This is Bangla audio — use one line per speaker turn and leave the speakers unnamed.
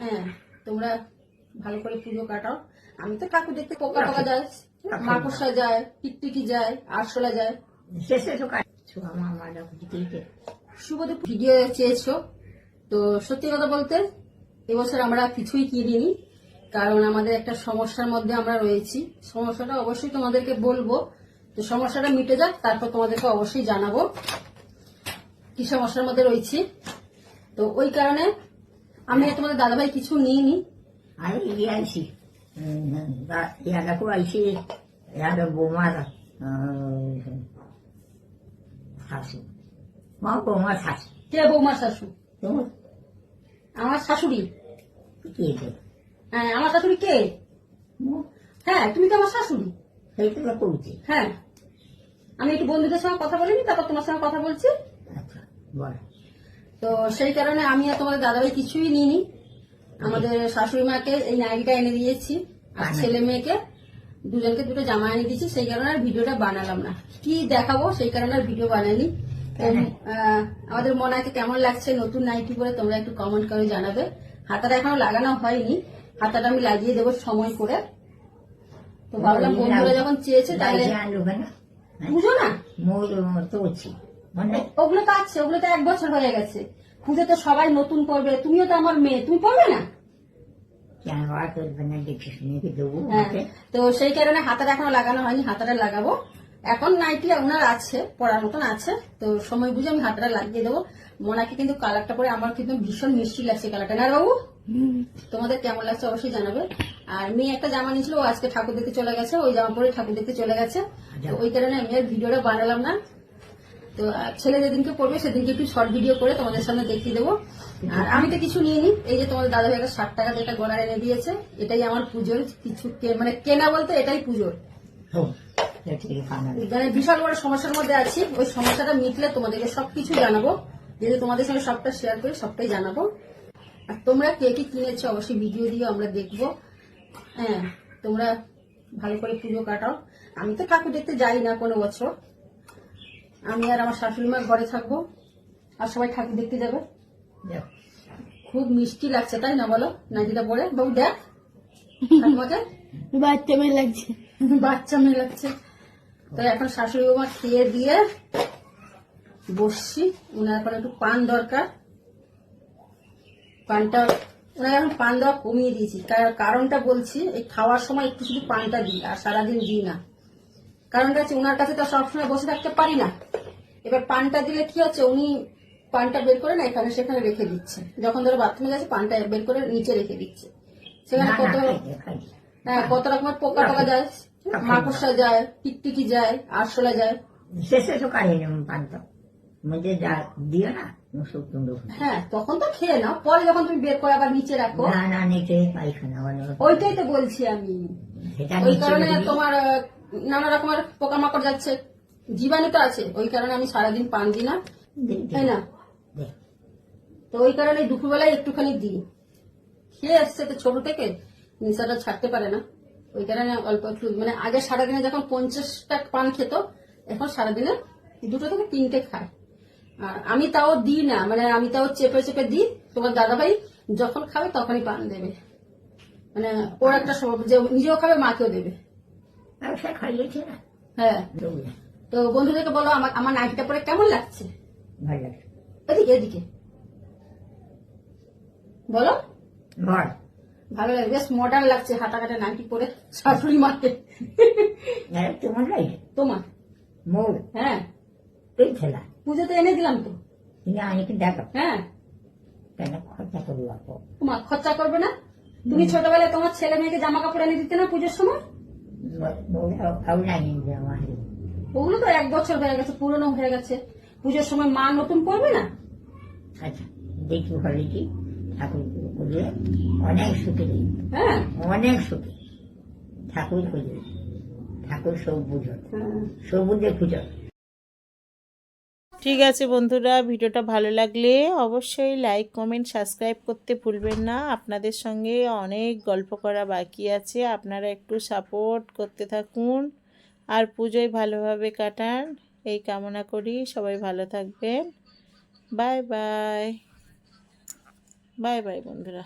হ্যাঁ তোমরা ভালো করে পুজো কাটাও। আমি তো ঠাকুর দেখতে পোকা টোকা যায় মাকড়সা যায় টিকটিকি যায় আরশোলা যায় ভিডিও চেয়েছো। তো সত্যি কথা বলতে এবছর আমরা কিছুই কিনিনি কারণ আমাদের একটা সমস্যার মধ্যে আমরা রয়েছি। সমস্যাটা অবশ্যই তোমাদেরকে বলব। তো সমস্যাটা মিটে যাক তারপর তোমাদেরকে অবশ্যই জানাব। কি সমস্যার মধ্যে রয়েছি? তো ওই কারণে আমি আর তোমাদের দাদাভাই কিছু নিইনি।
আমি ইয়ে আইছি। ইয়াদাকু আইছি ইয়াদা বৌমার শাশু। মা বৌমার শাশু।
কে বৌমার শাশু? আমার শাশুড়ি।
কি
হ্যাঁ আমার শাশুড়ি কে? হ্যাঁ তুমি তো আমার শাশুড়ি।
সেইটা করছি
হ্যাঁ। আমি একটু বন্ধুদের সঙ্গে কথা বলিনি তারপর তোমার সঙ্গে কথা বলছি।
আচ্ছা বল।
তো সেই কারণে আমি আর তোমাদের দাদাভাই কিছুই নিইনি। আমাদের শাশুড়ি মাকে এই নাইটিটা এনে দিয়েছি আর ছেলে মেয়েকে দুজনকে দুটো জামা এনে দিয়েছি সেই কারণে আর ভিডিওটা বানালাম না। কি দেখাবো সেই কারণে আর ভিডিও বানাইনি। আমাদের মনাকে কেমন লাগছে নতুন নাইটি পরে তোমরা একটু কমেন্ট করে জানাবে। হাতাটা এখনও লাগানো হয়নি হাতাটা আমি লাগিয়ে দেবো সময় করে। তো ভাবলাম বন্ধুরা যখন চেয়েছে তাহলে বুঝো না?
মনে
ওগুলো তো আছে ওগুলো তো এক বছর হয়ে গেছে। পুজো তো সবাই নতুন করবে তুমিও তো আমার মেয়ে তুমি পড়বে না? হ্যাঁ? তো সেই কারণে হাতাটা এখনও লাগানো হয়নি হাতাটা লাগাবো। এখন নাইটি ওনার আছে পড়ার মতন আছে তো সময় বুঝে আমি হাতাটা লাগিয়ে দেবো। মোনাকে কিন্তু কালারটা পরে আমার কিন্তু ভীষণ মিষ্টি লাগছে কালারটা। না বাবু? তোমাদের কেমন লাগছে অবশ্যই জানাবে। আর মেয়ে একটা জামা নিয়েছিল ও আজকে ঠাকুর দেখতে চলে গেছে ওই জামা পরে ঠাকুর দেখতে চলে গেছে। ওই কারণে আমি আর ভিডিওটা বানালাম না। তো ছেলে যেদিনকে পড়বে সেদিনকে একটু শর্ট ভিডিও করে তোমাদের সামনে দেখিয়ে দেবো। আর আমি তো কিছু নিয়ে নিই এই যে তোমাদের দাদা ভাইকে ষাট টাকা একটা গড়া এনে দিয়েছে এটাই আমার পুজোর কিছু কে- মানে কেনা বলতে এটাই পুজোর।
ঠিক ফানা
মানে বিশাল বড় সমস্যার মধ্যে আছি ওই সমস্যাটা মিটলে তোমাদেরকে সবকিছু জানাব। যেহেতু তোমাদের সঙ্গে সবটা শেয়ার করি সবটাই জানাব। আর তোমরা কে কি কিনেছো অবশ্যই ভিডিও দিয়ে আমরা দেখব। হ্যাঁ তোমরা ভালো করে পুজো কাটাও। আমি তো ঠাকুর দেখতে যাই না কোনো বছর। আমি আর আমার শাশুড়ি মা ঘরে থাকব। আর সবাই ঠাকুর দেখতে যাবে। খুব মিষ্টি লাগছে তাই না বলো? নাইটিটা পরে বউ দেখ ঠাকুমাকে।
বাচ্চা মেয়ে লাগছে।
বাচ্চা মেয়ে লাগছে। তো এখন শাশুড়ি বাবা খেয়ে দিয়ে বসছি। ওনার এখন একটু পান দরকার। পানটা ওনার এখন পান দেওয়া কমিয়ে দিয়েছি। কার- কারণটা বলছি এই খাওয়ার সময় একটু শুধু পানটা দিই আর সারাদিন দিই না। কারণটা হচ্ছে ওনার কাছে তো সবসময় বসে থাকতে পারি না। এবার পানটা দিলে কি হচ্ছে উনি পানটা বের করে না এখানে সেখানে রেখে দিচ্ছে। যখন ধরো বাথরুমে যাচ্ছে পানটা বের করে নিচে রেখে দিচ্ছে। সেখানে কত। হ্যাঁ কত রকমের পোকা টোকা যায় মাকড়সা যায় টিকটিকি যায় আরশোলা যায়।
শেষে তো পান্ত মধ্যে যা দিও না
হ্যাঁ তখন তো খেয়ে নাও পরে যখন তুমি বের করে আবার নিচে রাখো।
না না নিচে পাইখানা
ওইটাই তো বলছি আমি। ওই কারণে তোমার নানা রকমের পোকামাকড় যাচ্ছে। জীবাণু তো আছে ওই কারণে আমি সারাদিন পান দিই না তাই না? তো ওই কারণে দুপুরবেলায় একটুখানি দিই। খেয়ে এসছে তো ছোট থেকে নেশাটা ছাড়তে পারে না। ওই কারণে অল্প একটু মানে আগে সারাদিনে যখন পঞ্চাশটা পান খেত এখন সারাদিনে দুটো থেকে তিনটে খায়। আর আমি তাও দিই না মানে আমি তাও চেপে চেপে দিই তোমার দাদাভাই যখন খাবে তখনই পান দেবে। মানে ওর একটা যে নিজেও খাবে মাকেও দেবে।
খাইয়েছে
হ্যাঁ। তো বন্ধুদেরকে বলো আমার আমার নাইটিটা পরে কেমন লাগছে
ভালো লাগে
এদিকে এদিকে বলো ভালো লাগে বেশ মডার্ন লাগছে হাঁটা কাটা নাইটি পরে শাশুড়ি মাকে
তোমার লাগে
তোমার
মোর
হ্যাঁ
এই খেলা
পুজোতে এনে দিলাম তো
তুমি আনিকে দেখো
হ্যাঁ
কেন খরচা করি অত
তোমার খরচা করবে না তুমি ছোটবেলায় তোমার ছেলে মেয়েকে জামা কাপড় এনে দিতে না পুজোর সময়
নাই
ওগুলো তো এক বছর হয়ে গেছে পুরনো হয়ে গেছে। পুজোর সময় মা নতুন পড়বে না?
আচ্ছা দেখি ভালো কি ঠাকুর করলে অনেক সুখে
হ্যাঁ।
অনেক সুখে। ঠাকুর খুঁজে। ঠাকুর সব বুঝো
হ্যাঁ।
সবুজে খুঁজো
ঠিক আছে বন্ধুরা ভিডিওটা ভালো লাগলে অবশ্যই লাইক কমেন্ট সাবস্ক্রাইব করতে ভুলবেন না। আপনাদের সঙ্গে অনেক গল্প করা বাকি আছে। আপনারা একটু সাপোর্ট করতে থাকুন। আর পুজোয় ভালোভাবে কাটান। এই কামনা করি। সবাই ভালো থাকবেন। Bye bye. বাই বাই বন্ধুরা।